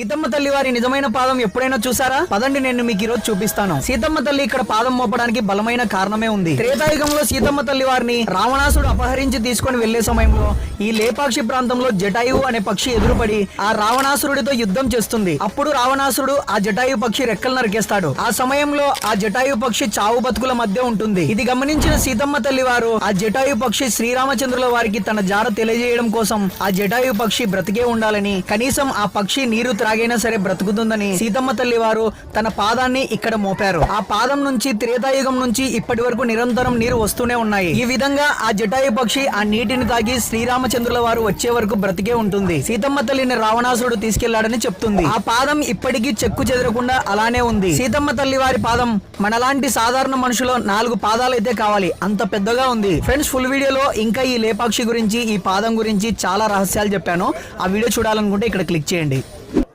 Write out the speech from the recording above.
సీతమ్మ తల్లి వారి నిజమైన పాదం ఎప్పుడైనా చూసారా? పదండి నేను మీకు ఈరోజు చూపిస్తాను. సీతమ్మ తల్లి ఇక్కడ పాదం మోపడానికి బలమైన కారణమే ఉంది. త్రేతాయుగంలో సీతమ్మ తల్లి వారిని రావణాసుడు అపహరించి తీసుకొని వెళ్ళే సమయంలో ఈ లేపాక్షి ప్రాంతంలో జటాయువు అనే పక్షి ఎదురుపడి ఆ రావణాసురుడితో యుద్ధం చేస్తుంది. అప్పుడు రావణాసురుడు ఆ జటాయు పక్షి రెక్కలు నరికేస్తాడు. ఆ సమయంలో ఆ జటాయు పక్షి చావు బతుకుల మధ్య ఉంటుంది. ఇది గమనించిన సీతమ్మ తల్లి వారు ఆ జటాయు పక్షి శ్రీరామచంద్రుల వారికి తన జార తెలియజేయడం కోసం ఆ జటాయు పక్షి బ్రతికే ఉండాలని కనీసం ఆ పక్షి నీరు ఎలాగైనా సరే బ్రతుకుతుందని సీతమ్మ తల్లి వారు తన పాదాన్ని ఇక్కడ మోపారు. ఆ పాదం నుంచి త్రేతాయుగం నుంచి ఇప్పటి వరకు నిరంతరం నీరు వస్తూనే ఉన్నాయి. ఈ విధంగా ఆ జటాయు పక్షి ఆ నీటిని తాగి శ్రీరామచంద్రుల వారు వచ్చే వరకు బ్రతికే ఉంటుంది. సీతమ్మ తల్లిని రావణాసురుడు తీసుకెళ్ళాడని చెప్తుంది. ఆ పాదం ఇప్పటికీ చెక్కు చెదరకుండా అలానే ఉంది. సీతమ్మ తల్లి వారి పాదం మనలాంటి సాధారణ మనుషులో నాలుగు పాదాలు అయితే కావాలి. అంత పెద్దగా ఉంది. ఫ్రెండ్స్ ఫుల్ వీడియోలో ఇంకా ఈ లేపాక్షి గురించి ఈ పాదం గురించి చాలా రహస్యాలు చెప్పాను. ఆ వీడియో చూడాలనుకుంటే ఇక్కడ క్లిక్ చేయండి.